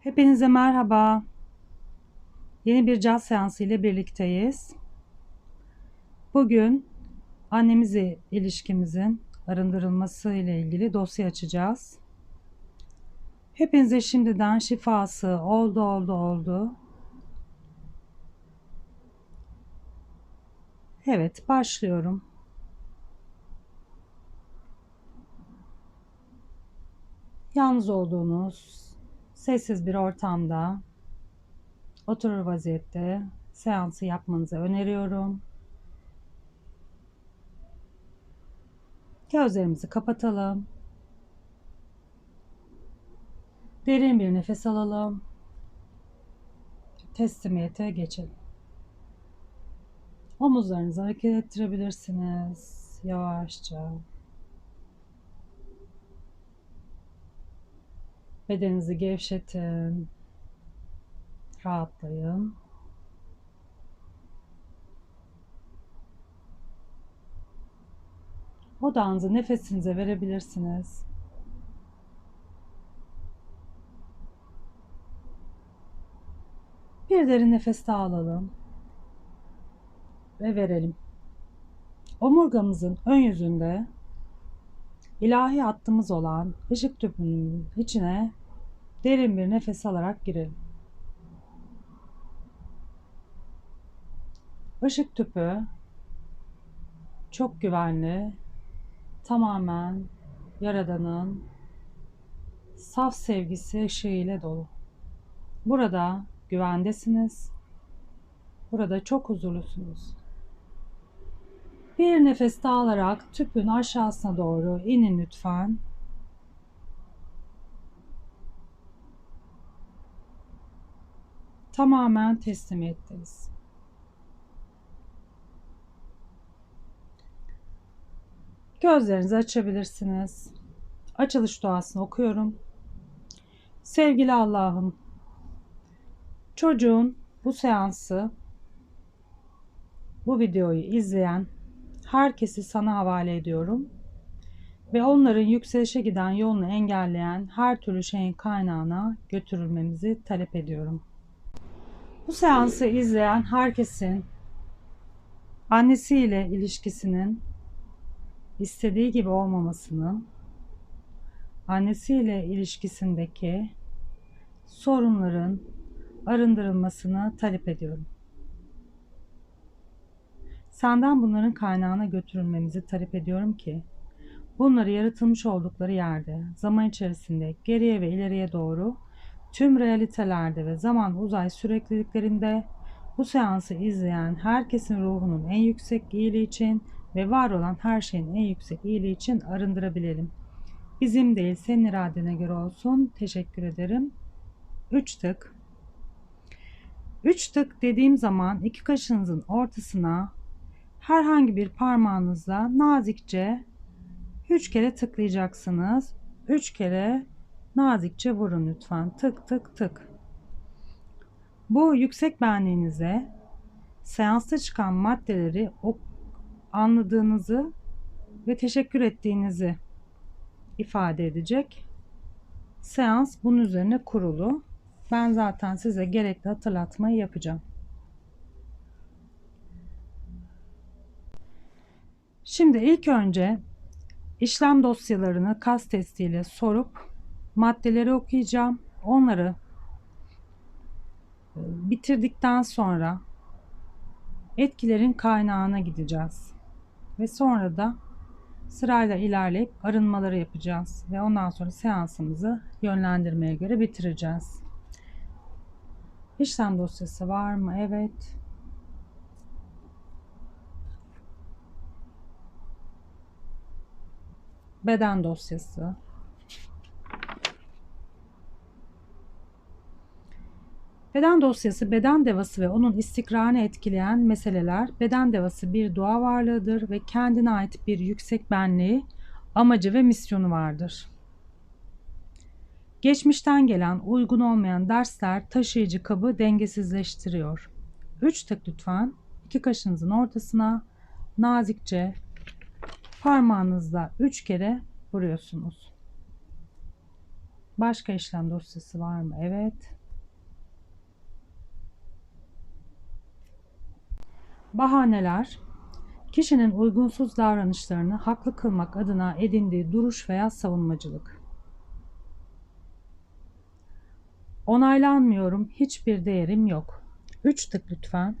Hepinize merhaba. Yeni bir caz seansı ile birlikteyiz. Bugün annemizi ilişkimizin arındırılması ile ilgili dosya açacağız. Hepinize şimdiden şifası oldu oldu oldu. Evet başlıyorum. Yalnız olduğunuz sessiz bir ortamda oturur vaziyette seansı yapmanızı öneriyorum. Gözlerimizi kapatalım. Derin bir nefes alalım. Teslimiyete geçelim. Omuzlarınızı hareket ettirebilirsiniz. Yavaşça. Bedeninizi gevşetin. Rahatlayın. Odağınızı nefesinize verebilirsiniz. Bir derin nefes daha alalım. Ve verelim. Omurgamızın ön yüzünde ilahi hattımız olan ışık tüpünün içine derin bir nefes alarak girelim. Işık tüpü çok güvenli, tamamen Yaradan'ın saf sevgisi ışığı ile dolu. Burada güvendesiniz. Burada çok huzurlusunuz. Bir nefes daha alarak tüpün aşağısına doğru inin lütfen. Tamamen teslimiyetteyiz. Gözlerinizi açabilirsiniz. Açılış duasını okuyorum. Sevgili Allah'ım, çocuğun bu seansı, bu videoyu izleyen herkesi sana havale ediyorum ve onların yükselişe giden yolunu engelleyen her türlü şeyin kaynağına götürülmemizi talep ediyorum. Bu seansı izleyen herkesin annesiyle ilişkisinin istediği gibi olmamasını, annesiyle ilişkisindeki sorunların arındırılmasını talep ediyorum. Senden bunların kaynağına götürülmemizi talep ediyorum ki bunları yaratılmış oldukları yerde, zaman içerisinde geriye ve ileriye doğru tüm realitelerde ve zaman uzay sürekliliklerinde bu seansı izleyen herkesin ruhunun en yüksek iyiliği için ve var olan her şeyin en yüksek iyiliği için arındırabilelim. Bizim değil senin iradene göre olsun. Teşekkür ederim. 3 tık. 3 tık dediğim zaman iki kaşınızın ortasına herhangi bir parmağınızla nazikçe 3 kere tıklayacaksınız. 3 kere nazikçe vurun lütfen. Tık tık tık. Bu yüksek benliğinize seansta çıkan maddeleri anladığınızı ve teşekkür ettiğinizi ifade edecek. Seans bunun üzerine kurulu. Ben zaten size gerekli hatırlatmayı yapacağım. Şimdi ilk önce işlem dosyalarını kas testiyle sorup maddeleri okuyacağım. Onları e, bitirdikten sonra etkilerin kaynağına gideceğiz. Ve sonra da sırayla ilerleyip arınmaları yapacağız. Ve ondan sonra seansımızı yönlendirmeye göre bitireceğiz. İşlem dosyası var mı? Evet. Beden dosyası. Beden dosyası, beden devası ve onun istikrarını etkileyen meseleler, beden devası bir doğa varlığıdır ve kendine ait bir yüksek benliği, amacı ve misyonu vardır. Geçmişten gelen uygun olmayan dersler taşıyıcı kabı dengesizleştiriyor. 3 tık lütfen iki kaşınızın ortasına nazikçe parmağınızla 3 kere vuruyorsunuz. Başka işlem dosyası var mı? Evet. Bahaneler kişinin uygunsuz davranışlarını haklı kılmak adına edindiği duruş veya savunmacılık. Onaylanmıyorum, hiçbir değerim yok. 3 tık lütfen.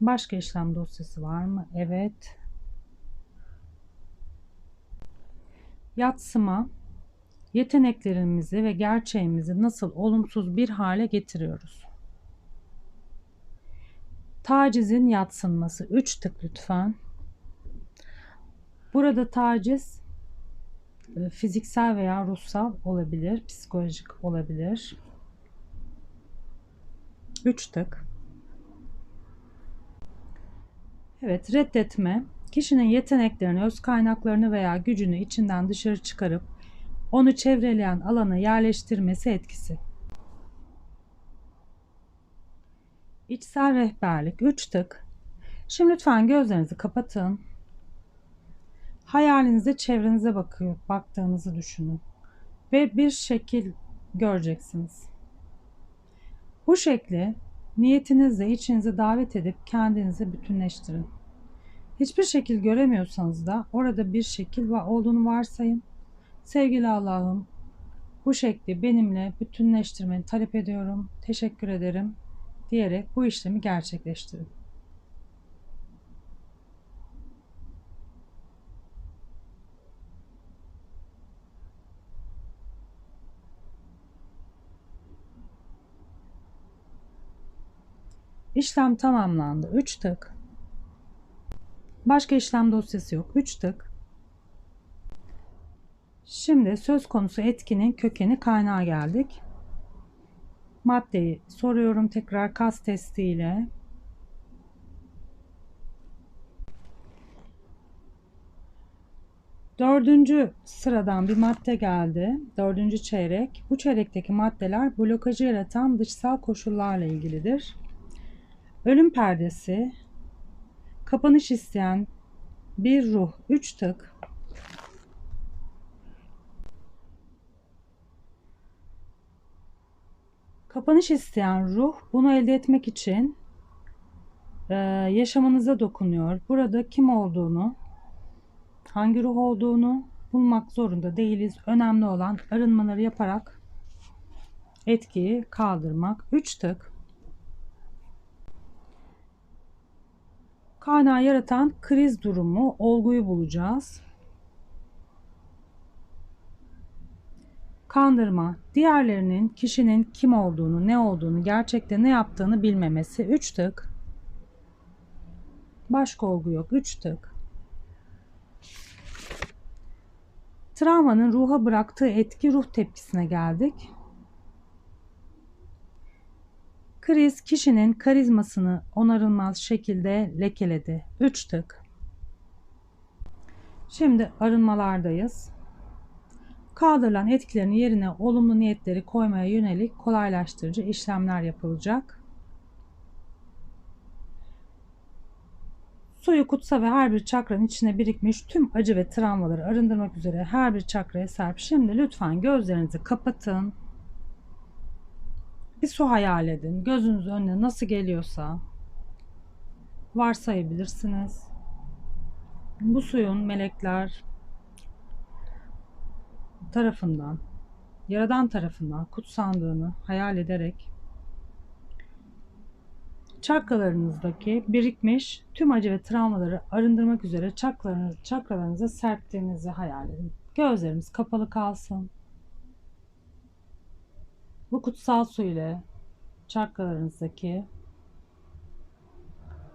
Başka işlem dosyası var mı? Evet. Yatsıma yeteneklerimizi ve gerçeğimizi nasıl olumsuz bir hale getiriyoruz? Tacizin yatsınması 3 tık lütfen. Burada taciz e, fiziksel veya ruhsal olabilir, psikolojik olabilir. 3 tık. Evet, reddetme kişinin yeteneklerini, öz kaynaklarını veya gücünü içinden dışarı çıkarıp onu çevreleyen alana yerleştirmesi etkisi. İçsel rehberlik 3 tık. Şimdi lütfen gözlerinizi kapatın. Hayalinizde çevrenize bakıyor, baktığınızı düşünün ve bir şekil göreceksiniz. Bu şekli niyetinizle içinize davet edip kendinizi bütünleştirin. Hiçbir şekil göremiyorsanız da orada bir şekil olduğunu varsayın. Sevgili Allah'ım bu şekli benimle bütünleştirmeni talep ediyorum. Teşekkür ederim diyerek bu işlemi gerçekleştirin. İşlem tamamlandı. 3 tık. Başka işlem dosyası yok. 3 tık. Şimdi söz konusu etkinin kökeni kaynağı geldik. Maddeyi soruyorum tekrar kas testiyle. Dördüncü sıradan bir madde geldi. Dördüncü çeyrek. Bu çeyrekteki maddeler blokajı yaratan dışsal koşullarla ilgilidir. Ölüm perdesi, kapanış isteyen bir ruh, üç tık, Kapanış isteyen ruh bunu elde etmek için e, yaşamınıza dokunuyor. Burada kim olduğunu, hangi ruh olduğunu bulmak zorunda değiliz. Önemli olan arınmaları yaparak etkiyi kaldırmak. 3 tık. Kaynağı yaratan kriz durumu, olguyu bulacağız. Kandırma, diğerlerinin kişinin kim olduğunu, ne olduğunu, gerçekte ne yaptığını bilmemesi. 3 tık. Başka olgu yok. 3 tık. Travmanın ruha bıraktığı etki ruh tepkisine geldik. Kriz kişinin karizmasını onarılmaz şekilde lekeledi. 3 tık. Şimdi arınmalardayız. Kaldırılan etkilerin yerine olumlu niyetleri koymaya yönelik kolaylaştırıcı işlemler yapılacak. Suyu kutsa ve her bir çakranın içine birikmiş tüm acı ve travmaları arındırmak üzere her bir çakraya serp. Şimdi lütfen gözlerinizi kapatın. Bir su hayal edin. Gözünüz önüne nasıl geliyorsa varsayabilirsiniz. Bu suyun melekler, tarafından, Yaradan tarafından kutsandığını hayal ederek çakralarınızdaki birikmiş tüm acı ve travmaları arındırmak üzere çakralarınız, çakralarınıza serptiğinizi hayal edin. Gözlerimiz kapalı kalsın. Bu kutsal su ile çakralarınızdaki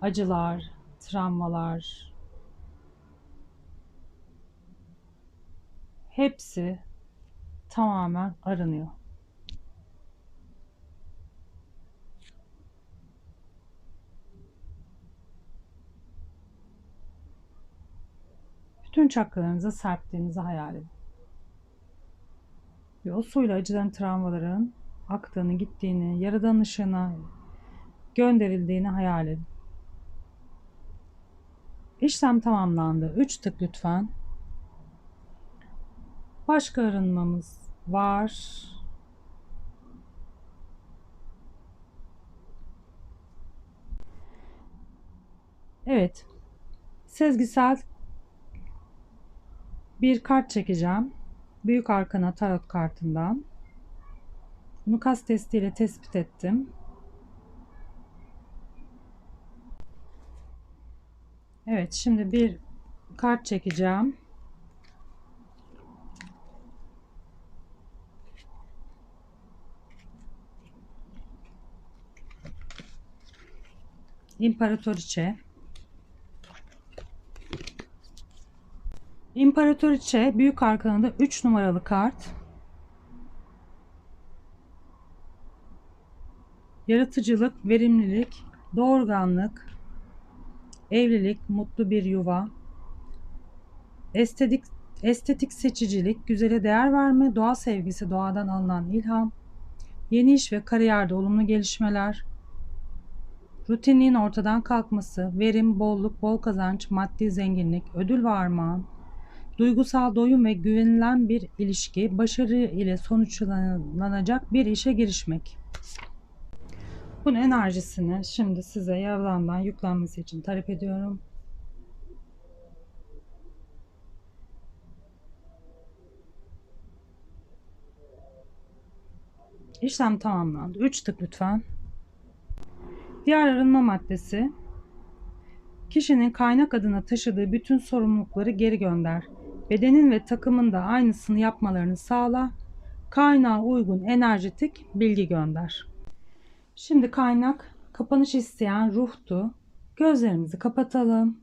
acılar, travmalar, hepsi tamamen aranıyor. Bütün çakralarınıza serptiğinizi hayal edin. Ve o suyla acıdan travmaların aktığını, gittiğini, yaradan ışığına gönderildiğini hayal edin. İşlem tamamlandı. 3 tık lütfen. Başka arınmamız var. Evet. Sezgisel bir kart çekeceğim. Büyük Arkana Tarot kartından. Bunu kas testiyle tespit ettim. Evet, şimdi bir kart çekeceğim. İmparatoriçe. İmparatoriçe büyük arkanında 3 numaralı kart. Yaratıcılık, verimlilik, doğurganlık, evlilik, mutlu bir yuva, estetik estetik seçicilik, güzele değer verme, doğa sevgisi, doğadan alınan ilham, yeni iş ve kariyerde olumlu gelişmeler, rutinliğin ortadan kalkması, verim, bolluk, bol kazanç, maddi zenginlik, ödül ve armağan, duygusal doyum ve güvenilen bir ilişki, başarı ile sonuçlanacak bir işe girişmek. Bunun enerjisini şimdi size yavrandan yüklenmesi için talep ediyorum. İşlem tamamlandı. 3 tık lütfen. Diğer arınma maddesi kişinin kaynak adına taşıdığı bütün sorumlulukları geri gönder. Bedenin ve takımın da aynısını yapmalarını sağla. Kaynağa uygun enerjetik bilgi gönder. Şimdi kaynak kapanış isteyen ruhtu. Gözlerimizi kapatalım.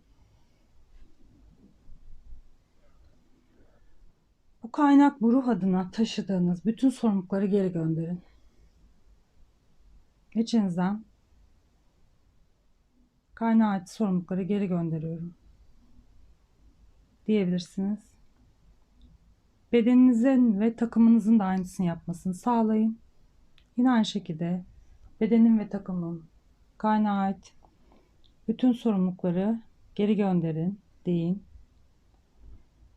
Bu kaynak bu ruh adına taşıdığınız bütün sorumlulukları geri gönderin. İçinizden kaynağa ait sorumlulukları geri gönderiyorum diyebilirsiniz. Bedeninizin ve takımınızın da aynısını yapmasını sağlayın. Yine aynı şekilde bedenin ve takımın kaynağa ait bütün sorumlulukları geri gönderin deyin.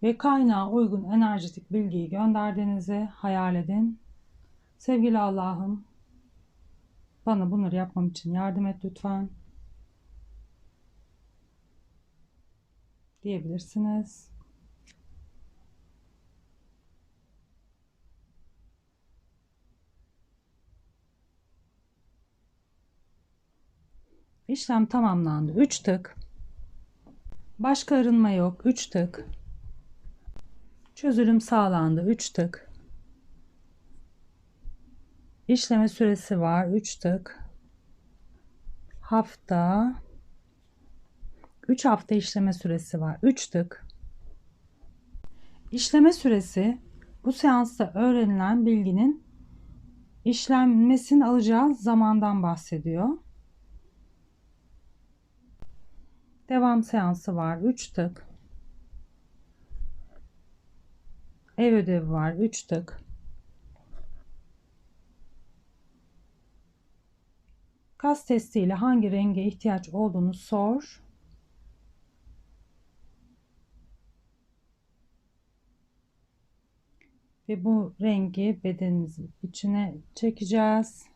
Ve kaynağa uygun enerjetik bilgiyi gönderdiğinizi hayal edin. Sevgili Allah'ım bana bunları yapmam için yardım et lütfen. Diyebilirsiniz. İşlem tamamlandı. 3 tık. Başka arınma yok. 3 tık. Çözülüm sağlandı. 3 tık. İşleme süresi var. 3 tık. Hafta 3 hafta işleme süresi var. 3 tık. İşleme süresi bu seansta öğrenilen bilginin işlenmesini alacağı zamandan bahsediyor. Devam seansı var. 3 tık. Ev ödevi var. 3 tık. Kas testiyle hangi renge ihtiyaç olduğunu sor. Ve bu rengi bedeninizin içine çekeceğiz.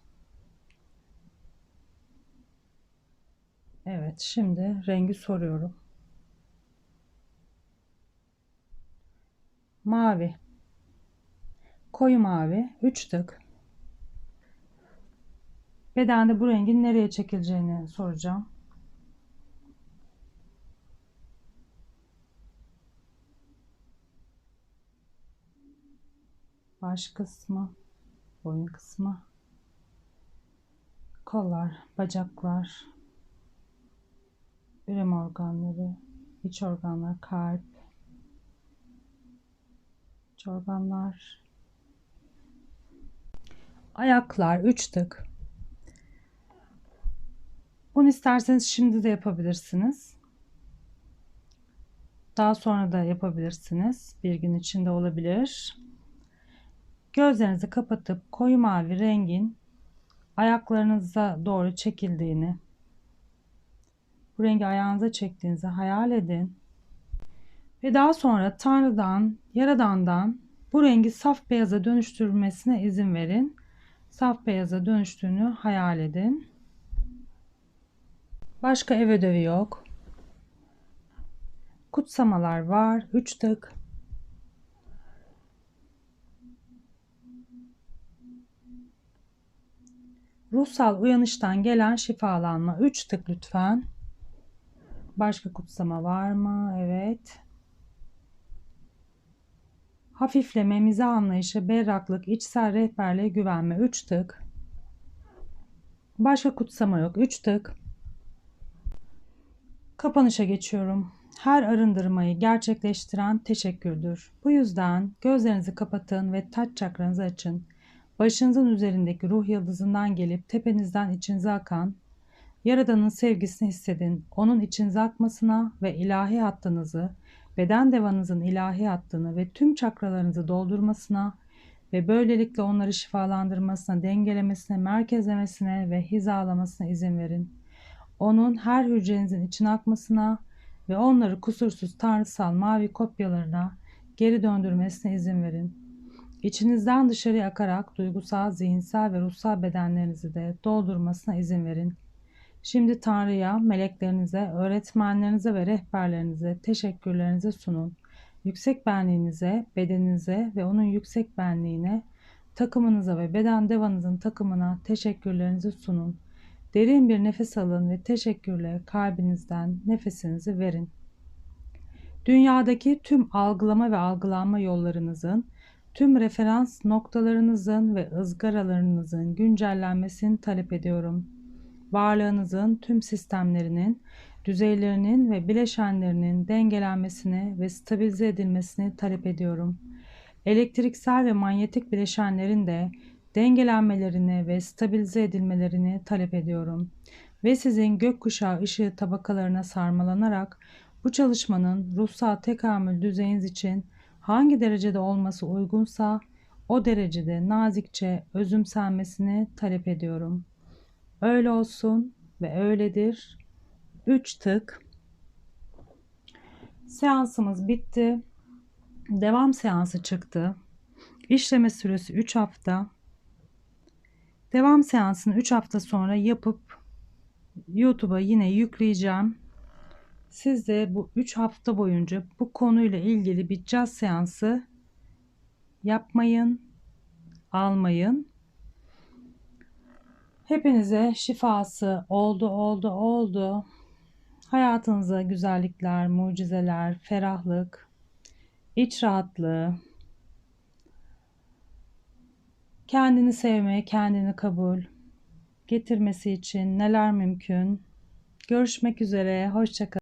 Evet şimdi rengi soruyorum. Mavi. Koyu mavi. 3 tık. Bedende bu rengin nereye çekileceğini soracağım. Baş kısmı, boyun kısmı, kollar, bacaklar, üreme organları, iç organlar, kalp, iç organlar, ayaklar, üç tık. Bunu isterseniz şimdi de yapabilirsiniz. Daha sonra da yapabilirsiniz. Bir gün içinde olabilir. Gözlerinizi kapatıp koyu mavi rengin ayaklarınıza doğru çekildiğini, bu rengi ayağınıza çektiğinizi hayal edin. Ve daha sonra Tanrı'dan, Yaradan'dan Bu rengi saf beyaza dönüştürmesine izin verin. Saf beyaza dönüştüğünü hayal edin. Başka ev ödevi yok. Kutsamalar var. 3 tık. Ruhsal uyanıştan gelen şifalanma. 3 tık lütfen. Başka kutsama var mı? Evet. Hafifleme, mizah anlayışı, berraklık, içsel rehberliğe güvenme. 3 tık. Başka kutsama yok. 3 tık. Kapanışa geçiyorum. Her arındırmayı gerçekleştiren teşekkürdür. Bu yüzden gözlerinizi kapatın ve taç çakranızı açın. Başınızın üzerindeki ruh yıldızından gelip tepenizden içinize akan Yaradan'ın sevgisini hissedin. Onun içinize akmasına ve ilahi hattınızı, beden devanızın ilahi hattını ve tüm çakralarınızı doldurmasına ve böylelikle onları şifalandırmasına, dengelemesine, merkezlemesine ve hizalamasına izin verin. Onun her hücrenizin içine akmasına ve onları kusursuz tanrısal mavi kopyalarına geri döndürmesine izin verin. İçinizden dışarıya akarak duygusal, zihinsel ve ruhsal bedenlerinizi de doldurmasına izin verin. Şimdi Tanrı'ya, meleklerinize, öğretmenlerinize ve rehberlerinize teşekkürlerinizi sunun. Yüksek benliğinize, bedeninize ve onun yüksek benliğine, takımınıza ve beden devanızın takımına teşekkürlerinizi sunun. Derin bir nefes alın ve teşekkürle kalbinizden nefesinizi verin. Dünyadaki tüm algılama ve algılanma yollarınızın, tüm referans noktalarınızın ve ızgaralarınızın güncellenmesini talep ediyorum. Varlığınızın tüm sistemlerinin, düzeylerinin ve bileşenlerinin dengelenmesini ve stabilize edilmesini talep ediyorum. Elektriksel ve manyetik bileşenlerin de dengelenmelerini ve stabilize edilmelerini talep ediyorum. Ve sizin gökkuşağı ışığı tabakalarına sarmalanarak bu çalışmanın ruhsal tekamül düzeyiniz için hangi derecede olması uygunsa o derecede nazikçe özümsenmesini talep ediyorum. Öyle olsun ve öyledir. 3 tık. Seansımız bitti. Devam seansı çıktı. İşleme süresi 3 hafta. Devam seansını 3 hafta sonra yapıp YouTube'a yine yükleyeceğim. Siz de bu 3 hafta boyunca bu konuyla ilgili bir caz seansı yapmayın, almayın. Hepinize şifası oldu, oldu, oldu. Hayatınıza güzellikler, mucizeler, ferahlık, iç rahatlığı, kendini sevme, kendini kabul getirmesi için neler mümkün? Görüşmek üzere, hoşçakalın.